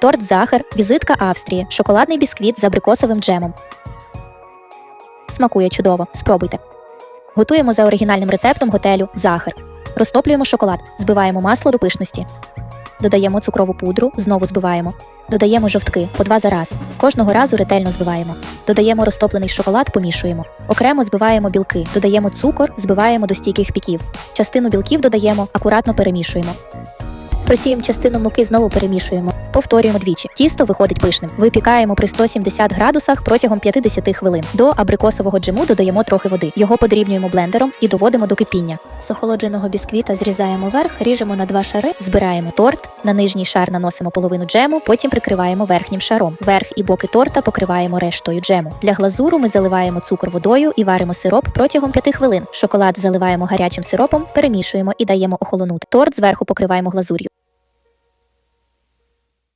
торт Захар, візитка Австрії, шоколадний бісквіт з абрикосовим джемом. Смакує чудово. Спробуйте. Готуємо за оригінальним рецептом готелю Захар. Розтоплюємо шоколад, збиваємо масло до пишності. Додаємо цукрову пудру, знову збиваємо. Додаємо жовтки по два за раз. Кожного разу ретельно збиваємо. Додаємо розтоплений шоколад, помішуємо. Окремо збиваємо білки, додаємо цукор, збиваємо до стійких піків. Частину білків додаємо, акуратно перемішуємо. Просіємо частину муки, знову перемішуємо. Повторюємо двічі. Тісто виходить пишним. Випікаємо при 170 градусах протягом 50 хвилин. До абрикосового джему додаємо трохи води. Його подрібнюємо блендером і доводимо до кипіння. З охолодженого бісквіта зрізаємо верх, ріжемо на два шари, збираємо торт. На нижній шар наносимо половину джему, потім прикриваємо верхнім шаром. Верх і боки торта покриваємо рештою джему. Для глазуру ми заливаємо цукор водою і варимо сироп протягом 5 хвилин. Шоколад заливаємо гарячим сиропом, перемішуємо і даємо охолонути. Торт зверху покриваємо глазур'ю.